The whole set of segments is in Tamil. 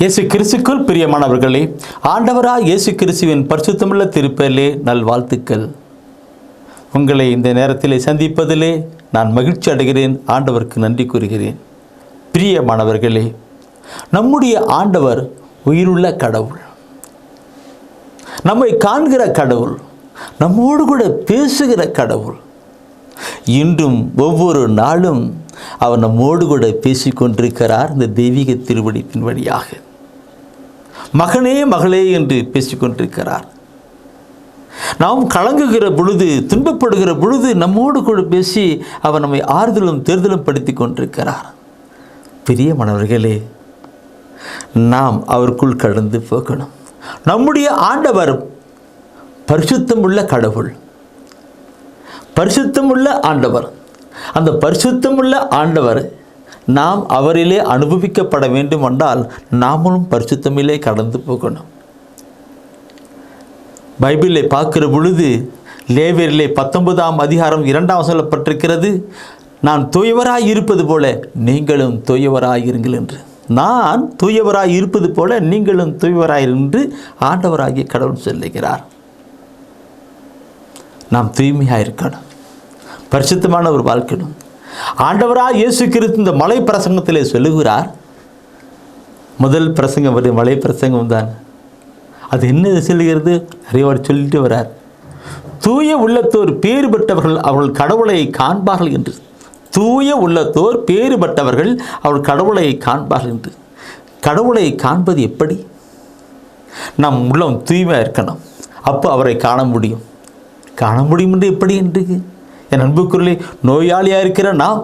இயேசு கிறிஸ்துக்குள் பிரியமானவர்களே ஆண்டவராக இயேசு கிறிஸ்துவின் பரிசுத்தமுள்ள திருப்பெயரிலே நல்வாழ்த்துக்கள். உங்களை இந்த நேரத்திலே சந்திப்பதிலே நான் மகிழ்ச்சி அடைகிறேன் ஆண்டவருக்கு நன்றி கூறுகிறேன். பிரியமானவர்களே நம்முடைய ஆண்டவர் உயிருள்ள கடவுள். நம்மை காண்கிற கடவுள் நம்மோடு கூட பேசுகிற கடவுள். இன்றும் ஒவ்வொரு நாளும் அவர் நம்மோடு கூட பேசிக்கொண்டிருக்கிறார் இந்த தெய்வீக திருவடிப்பின் வழியாக. மகனே மகளே என்று பேசிக்கொண்டிருக்கிறார். நாம் கலங்குகிற பொழுது துன்பப்படுகிற பொழுது நம்மோடு கூட பேசி அவர் நம்மை ஆறுதலும் தேர்தலும் படுத்தி கொண்டிருக்கிறார். பிரியமானவர்களே நாம் அவருக்குள் கடந்து போகணும். நம்முடைய ஆண்டவர் பரிசுத்தம் உள்ள கடவுள். பரிசுத்தம் உள்ள ஆண்டவர். அந்த பரிசுத்தம் உள்ள ஆண்டவர் நாம் அவரிலே அனுபவிக்கப்பட வேண்டும் என்றால் நாமளும் பரிசுத்தமிலே கடந்து போகணும். பைபிளை பார்க்கிற பொழுது லேவியரிலே பத்தொன்பதாம் அதிகாரம் இரண்டாம் சொல்லப்பட்டிருக்கிறது நான் தூயவராய் இருப்பது போல நீங்களும் தூயவராய் இருங்கள் என்று. நான் தூயவராய் இருப்பது போல நீங்களும் தூயவராய் என்று ஆண்டவராகிய கடவுள் சொல்லுகிறார். நாம் தூய்மையாக இருக்கணும். பரிசுத்தமான ஒரு வாழ்க்கணும் ஆண்டவராக இயேசு கிறிஸ்து இந்த மலை பிரசங்கத்திலே சொல்லுகிறார். முதல் பிரசங்கம் வரும் மலை பிரசங்கம் தான். அது என்ன சொல்லுகிறது? நிறையவர் சொல்லிட்டு வரார் தூய உள்ளத்தோர் பேறு பெற்றவர்கள் அவர்கள் கடவுளை காண்பார்கள் என்று. தூய உள்ளத்தோர் பேறு பெற்றவர்கள் அவர்கள் கடவுளை காண்பார்கள் என்று. கடவுளை காண்பது எப்படி? நம் உள்ளம் தூய்மையாக இருக்கணும். அப்போ அவரை காண முடியும். காண முடியும் என்று எப்படி என்று? என் அன்புக்குள்ளே நோயாளியாக இருக்கிற நாம்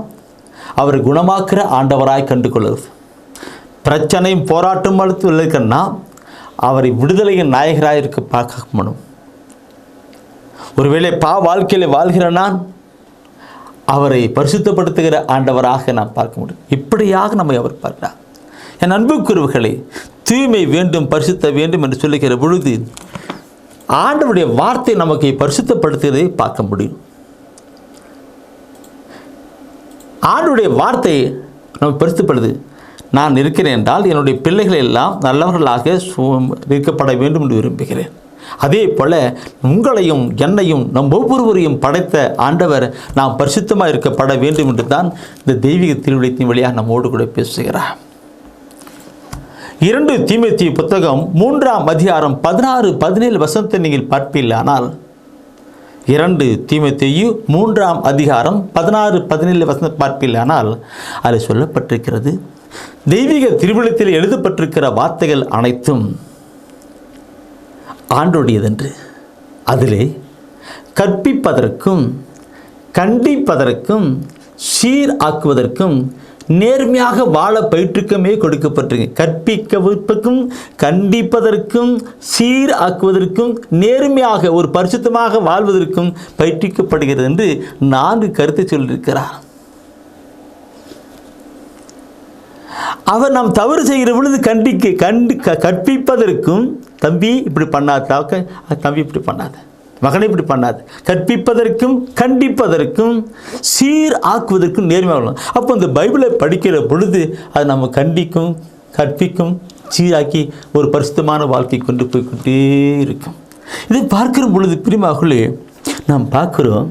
அவரை குணமாக்குற ஆண்டவராய் கண்டு கொள்வது பிரச்சனையும் போராட்டம் அழுத்து இருக்கிற நாம் அவரை விடுதலையின் நாயகராக இருக்க பார்க்க முடியும் ஒருவேளை பா வாழ்க்கையில் வாழ்கிற நான் அவரை பரிசுத்தப்படுத்துகிற ஆண்டவராக நாம் பார்க்க முடியும். இப்படியாக நம்மை அவர் பார்க்கிறார். என் அன்புக்குருவுகளை தூய்மை வேண்டும் பரிசுத்த வேண்டும் என்று சொல்லுகிற பொழுது ஆண்டவருடைய வார்த்தை நமக்கு பரிசுத்தப்படுத்துவதை பார்க்க முடியும். ஆண்டுடைய வார்த்தை நம்ம பெருத்துப்படுது நான் இருக்கிறேன் என்றால் என்னுடைய பிள்ளைகள் எல்லாம் நல்லவர்களாக சு- இருக்கப்பட வேண்டும் என்று விரும்புகிறேன். அதே போல உங்களையும் என்னையும் நம் ஒவ்வொருவரையும் படைத்த ஆண்டவர் நாம் பரிசுத்தமாக இருக்கப்பட வேண்டும் என்று தான் இந்த தெய்வீக திருவிழத்தின் வழியாக நம்மோடு கூட பேசுகிறார். இரண்டு தீமைத்தி புத்தகம் மூன்றாம் அதிகாரம் பதினாறு பதினேழு வசனத்தை நீங்கள் பார்ப்பீர்களானால் இரண்டு தீமைத்தையு மூன்றாம் அதிகாரம் பதினாறு பதினேழு வசனம் பார்ப்பில்லானால் அதில் சொல்லப்பட்டிருக்கிறது. தெய்வீக திருவிழத்தில் எழுதப்பட்டிருக்கிற வார்த்தைகள் அனைத்தும் ஆண்டுடையதென்று. அதிலே கற்பிப்பதற்கும் கண்டிப்பதற்கும் சீர் ஆக்குவதற்கும் நேர்மையாக வாழ பயிற்றுக்கமே கொடுக்கப்பட்டிருக்கு. கற்பிக்கவிற்கும் கண்டிப்பதற்கும் சீர் ஆக்குவதற்கும் நேர்மையாக ஒரு பரிசுத்தமாக வாழ்வதற்கும் பயிற்றுக்கப்படுகிறது என்று நான்கு கருத்தை சொல்லியிருக்கிறார். அவர் நாம் தவறு செய்கிற பொழுது கண்டிக்க கண்டு க- கற்பிப்பதற்கும் தம்பி இப்படி பண்ணாத தம்பி இப்படி பண்ணாத. மகனை இப்படி பண்ணாது. கற்பிப்பதற்கும் கண்டிப்பதற்கும் சீர் ஆக்குவதற்கும் நேர்மையாக அப்போ இந்த பைபிளை படிக்கிற பொழுது அது நம்ம கண்டிக்கும் கற்பிக்கும் சீராக்கி ஒரு பரிசுத்தமான வாழ்க்கை கொண்டு போய்கொண்டே இருக்கும். இதை பார்க்கிற பொழுது பிரிமாகுள்ளே நாம் பார்க்குறோம்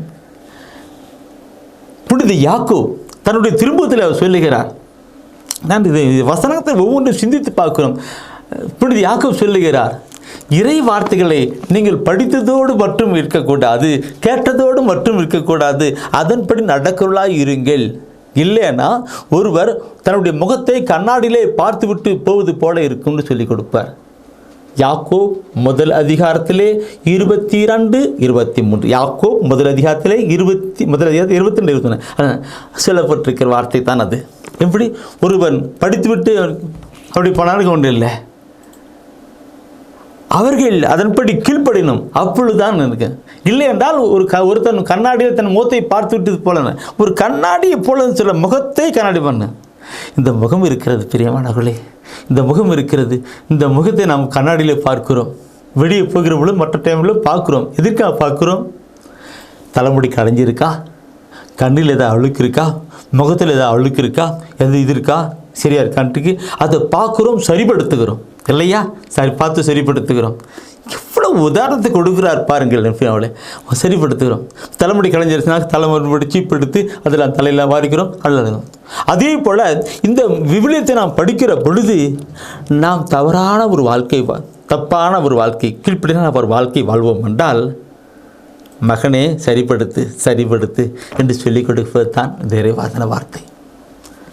புனித யாக்கோ தன்னுடைய திரும்பத்தில் அவர் சொல்லுகிறார். நான் இது வசனத்தை ஒவ்வொன்றும் சிந்தித்து பார்க்கிறோம். புனித யாக்கோ சொல்லுகிறார் இறை வார்த்தைகளை நீங்கள் படித்ததோடு மட்டும் இருக்கக்கூடாது கேட்டதோடு மட்டும் இருக்கக்கூடாது அதன்படி நடக்கிறவர்களாய் இருங்கள். இல்லைன்னா ஒருவர் தன்னுடைய முகத்தை கண்ணாடியிலே பார்த்துவிட்டு போவது போல இருக்கும்னு சொல்லிக் கொடுப்பார். யாக்கோ முதல் அதிகாரத்திலே இருபத்தி இரண்டு இருபத்தி மூன்று யாக்கோ முதல் அதிகாரத்திலே இருபத்தி முதல் அதிகாரத்தில் இருபத்தி ரெண்டு இருபத்தி ஒன்று சொல்லப்பட்டிருக்கிற வார்த்தை தான் அது. எப்படி? ஒருவன் படித்துவிட்டு அப்படி போனாலும் ஒன்றும் இல்லை அவர்கள் அதன்படி கீழ்ப்படினும் அப்பொழுதுதான் எனக்கு. இல்லை என்றால் ஒரு க ஒருத்தன் கண்ணாடியில் தன் முகத்தை பார்த்து விட்டது போல ஒரு கண்ணாடியை போல சொல்ல முகத்தை கண்ணாடி பண்ணு. இந்த முகம் இருக்கிறது பிரியமானவர்களே இந்த முகம் இருக்கிறது. இந்த முகத்தை நாம் கண்ணாடியில் பார்க்கிறோம். வெளியே போகிற பொழுது மற்ற டைமில் பார்க்குறோம். எதற்காக பார்க்குறோம்? தலைமுடி களைஞ்சிருக்கா கண்ணில் ஏதாவது அழுக்கு இருக்கா முகத்தில் ஏதாவது அழுக்கு இருக்கா எது இது இருக்கா? சரியா இருக்கான்ட்டுக்கு அதை பார்க்குறோம் சரிப்படுத்துகிறோம். இல்லையா? சரி பார்த்து சரிப்படுத்துகிறோம். எவ்வளோ உதாரணத்தை கொடுக்குறார் பாருங்கள் அவளை. சரிப்படுத்துகிறோம். தலைமுடி கலைஞர்னா தலைமுறை சீப் எடுத்து அதில் தலையில் வாரிக்கிறோம் அல்லது அதே போல் இந்த விவிலியத்தை நாம் படிக்கிற பொழுது நாம் தவறான ஒரு வாழ்க்கை வா- தப்பான ஒரு வாழ்க்கை கீழ்ப்படியான ஒரு வாழ்க்கை வாழ்வோம் என்றால் மகனே சரிப்படுத்து சரிப்படுத்து என்று சொல்லிக் கொடுப்பது தான் இந்த வார்த்தை.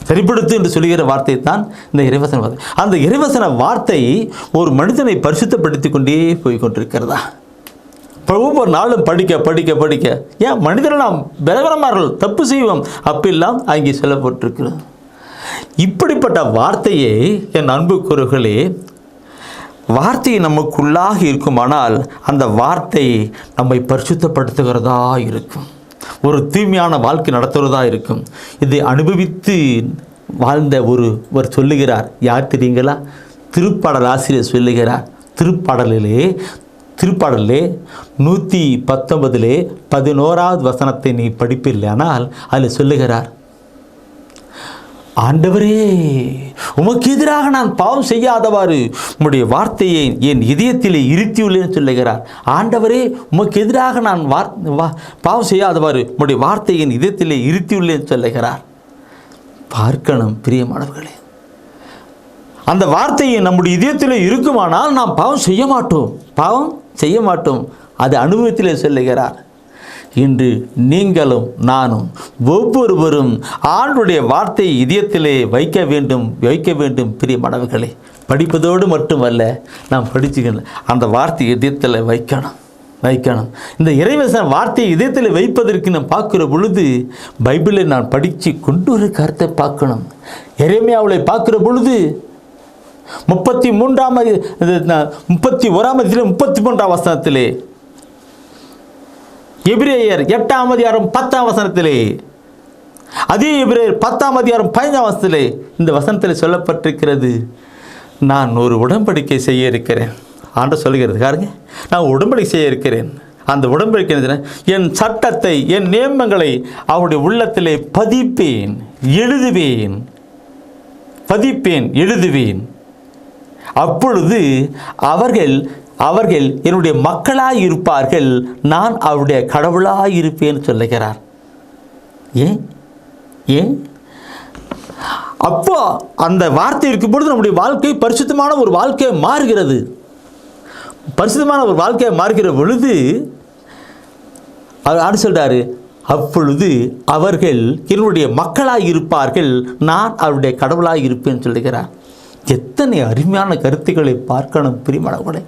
சரிப்படுத்து என்று சொல்லுகிற வார்த்தை தான் இந்த இறைவசன வார்த்தை அந்த இறைவசன வார்த்தை ஒரு மனிதனை பரிசுத்தப்படுத்தி கொண்டே போய் கொண்டிருக்கிறதா? இப்போ ஒவ்வொரு நாளும் படிக்க படிக்க படிக்க ஏன் மனிதர்கள் நாம் பலவீனமார்கள் தப்பு செய்வோம் அப்பெல்லாம் அங்கே சொல்லப்பட்டிருக்கிறது. இப்படிப்பட்ட வார்த்தையை என் அன்புக்குறர்களே வார்த்தை நமக்குள்ளாக இருக்குமானால் அந்த வார்த்தை நம்மை பரிசுத்தப்படுத்துகிறதா இருக்கும். ஒரு தூய்மையான வாழ்க்கை நடத்துகிறதா இருக்கும். இதை அனுபவித்து வாழ்ந்த ஒரு ஒரு சொல்லுகிறார். யார் தெரியுங்களா? திருப்பாடல் ஆசிரியர் சொல்லுகிறார். திருப்பாடலிலே திருப்பாடலே நூற்றி பத்தொன்பதிலே பதினோராவது வசனத்தை நீ படிப்பில்லையானால் அதில் சொல்லுகிறார் ஆண்டவரே உமக்கு எதிராக நான் பாவம் செய்யாதவாறு உம்முடைய வார்த்தையை என் இதயத்திலே இருத்தியுள்ளேன்னு சொல்லுகிறார். ஆண்டவரே உமக்கு எதிராக நான் வார் வா- பாவம் செய்யாதவாறு உம்முடைய வார்த்தையை என் இதயத்திலே இருத்தியுள்ளேன்னு சொல்லுகிறார். பார்க்கணும் பிரியமானவர்களே. அந்த வார்த்தையை நம்முடைய இதயத்தில் இருக்குமானால் நாம் பாவம் செய்ய மாட்டோம் பாவம் செய்ய மாட்டோம் அது அனுபவத்திலே சொல்லுகிறார். இன்று நீங்களும் நானும் ஒவ்வொருவரும் ஆண்டுடைய வார்த்தையை இதயத்திலே வைக்க வேண்டும் வைக்க வேண்டும் பிரியமானவர்களே படிப்பதோடு மட்டுமல்ல நாம் படிச்சுக்கணும் அந்த வார்த்தை இதயத்தில் வைக்கணும் வைக்கணும். இந்த இறைவசன வார்த்தையை இதயத்தில் வைப்பதற்கு நான் பார்க்குற பொழுது பைபிளை நான் படித்து கொண்டு ஒரு கருத்தை பார்க்கணும். இறைமையாவளை பார்க்குற பொழுது முப்பத்தி மூன்றாம் இது முப்பத்தி ஓராம் முப்பத்தி மூன்றாம் வசனத்திலே எபிரேயர் எட்டாம் அதிகாரம் பத்தாம் வசனத்திலே. அதே எபிரேயர் பத்தாம் அதிகாரம் பதினைஞ்சாம் வசனத்திலே இந்த வசனத்தில் சொல்லப்பட்டிருக்கிறது. நான் ஒரு உடன்படிக்கை செய்ய இருக்கிறேன். ஆண்டு சொல்கிறது காருங்க நான் உடன்படிக்கை செய்ய இருக்கிறேன். அந்த உடன்படிக்கை என் சட்டத்தை என் நியமங்களை அவருடைய உள்ளத்திலே பதிப்பேன் எழுதுவேன். பதிப்பேன் எழுதுவேன். அப்பொழுது அவர்கள் அவர்கள் என்னுடைய மக்களாய் இருப்பார்கள் நான் அவருடைய கடவுளாய் இருப்பேன் சொல்லுகிறார். ஏன்? ஏன்? அப்போ அந்த வார்த்தை இருக்கும் பொழுது நம்முடைய வாழ்க்கை பரிசுத்தமான ஒரு வாழ்க்கை மாறுகிறது. பரிசுத்தமான ஒரு வாழ்க்கையை மாறுகிற பொழுது அவர் ஆடு சொல்கிறார் அப்பொழுது அவர்கள் என்னுடைய மக்களாக இருப்பார்கள் நான் அவருடைய கடவுளாக இருப்பேன் சொல்லுகிறார். எத்தனை அருமையான கருத்துக்களை பார்க்கணும் பிரிமணவுடைய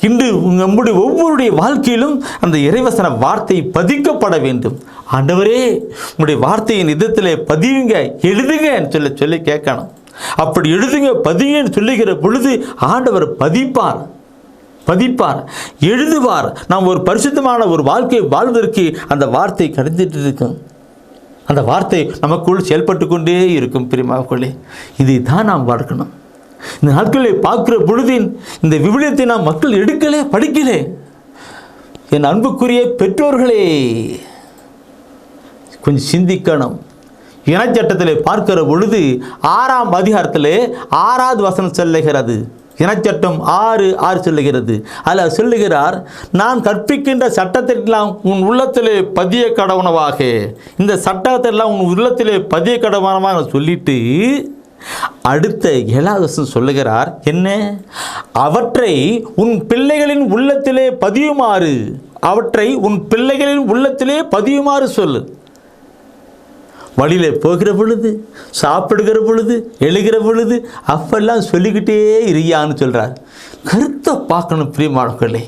இன்று நம்முடைய ஒவ்வொருடைய வாழ்க்கையிலும் அந்த இறைவசன வார்த்தை பதிக்கப்பட வேண்டும். ஆண்டவரே உங்களுடைய வார்த்தையின் இதயத்திலே பதியுங்க எழுதுங்கன்னு சொல்ல சொல்லி கேட்கணும். அப்படி எழுதுங்க பதியுன்னு சொல்லுகிற பொழுது ஆண்டவர் பதிப்பார். பதிப்பார். எழுதுவார். நாம் ஒரு பரிசுத்தமான ஒரு வாழ்க்கையை வாழ்வதற்கு அந்த வார்த்தை கடந்துட்டு இருக்கும். அந்த வார்த்தை நமக்குள் செயல்பட்டு கொண்டே இருக்கும் பிரிமாவுக்குள்ளே இதை தான் நாம் பார்க்கணும் இந்த நாட்களை பார்க்கிற பொழுது இந்த விவிலியத்தை நாம் மக்கள் எடுக்கலே படிக்கலே. என் அன்புக்குரிய பெற்றோர்களே கொஞ்சம் சிந்திக்கணும். இனச்சட்டத்தில் பார்க்கிற பொழுது ஆறாம் அதிகாரத்தில் ஆறாவது வசனம் சொல்லுகிறது. இனச்சட்டம் ஆறு ஆறு சொல்லுகிறது. அதில் சொல்லுகிறார் நான் கற்பிக்கின்ற சட்டத்திற்கெல்லாம் உன் உள்ளத்திலே பதிய கடவுனவாக. இந்த சட்டத்தெல்லாம் உன் உள்ளத்திலே பதிய கடவுணமாக சொல்லிட்டு அடுத்த ஏழாவது வசனம் சொல்லுகிறார் என்ன? அவற்றை உன் பிள்ளைகளின் உள்ளத்திலே பதியுமாறு அவற்றை உன் பிள்ளைகளின் உள்ளத்திலே பதியுமாறு சொல்லு. வழியில் போகிற பொழுது சாப்பிடுகிற பொழுது எழுகிற பொழுது அப்பெல்லாம் சொல்லிக்கிட்டே இருக்கியான்னு சொல்கிறார் கருத்தை பார்க்கணும் பிரியமானவர்களே.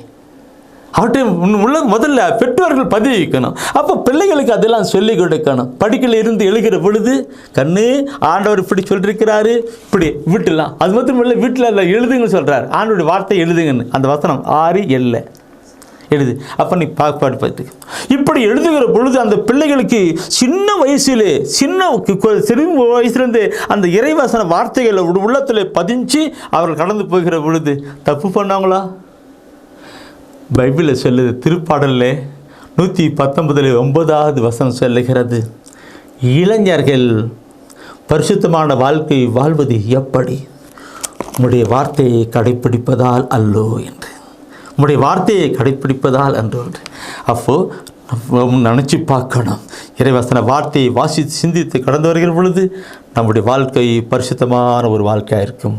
அவற்றை உள்ள முதல்ல பெற்றோர்கள் பதிவு வைக்கணும் அப்போ பிள்ளைகளுக்கு அதெல்லாம் சொல்லிக் கொடுக்கணும். படிக்கல இருந்து எழுகிற பொழுது கண்ணு ஆண்டவர் இப்படி சொல்லியிருக்கிறாரு இப்படி வீட்டுலாம். அது மட்டும் இல்லை வீட்டில் இல்லை எழுதுங்கன்னு சொல்கிறார் ஆண்டோடைய வார்த்தை எழுதுங்கன்னு. அந்த வசனம் ஆறு இல்லை எழுது. அப்போ நீ பாப்பாடு பார்த்துக்க. இப்படி எழுதுகிற பொழுது அந்த பிள்ளைகளுக்கு சின்ன வயசிலே சின்ன சிறு வயசுலேருந்து அந்த இறைவசன வார்த்தைகளை உள்ளத்தில் பதிஞ்சு அவர்கள் கடந்து போகிற பொழுது தப்பு பண்ணாங்களா? பைபிளில் சொல்லுது திருப்பாடலில் நூற்றி பத்தொன்பதில் ஒன்பதாவது வசனம் சொல்லுகிறது இளைஞர்கள் பரிசுத்தமான வாழ்க்கை வாழ்வது எப்படி? உங்களுடைய வார்த்தையை கடைப்பிடிப்பதால் அல்லோ என்று. உங்களுடைய வார்த்தையை கடைப்பிடிப்பதால் அன்றோ என்று அப்போ நினச்சி பார்க்கணும். இறைவசன வார்த்தையை வாசித்து சிந்தித்து கடந்து வருகிற பொழுது நம்முடைய வாழ்க்கை பரிசுத்தமான ஒரு வாழ்க்கையாக இருக்கும்.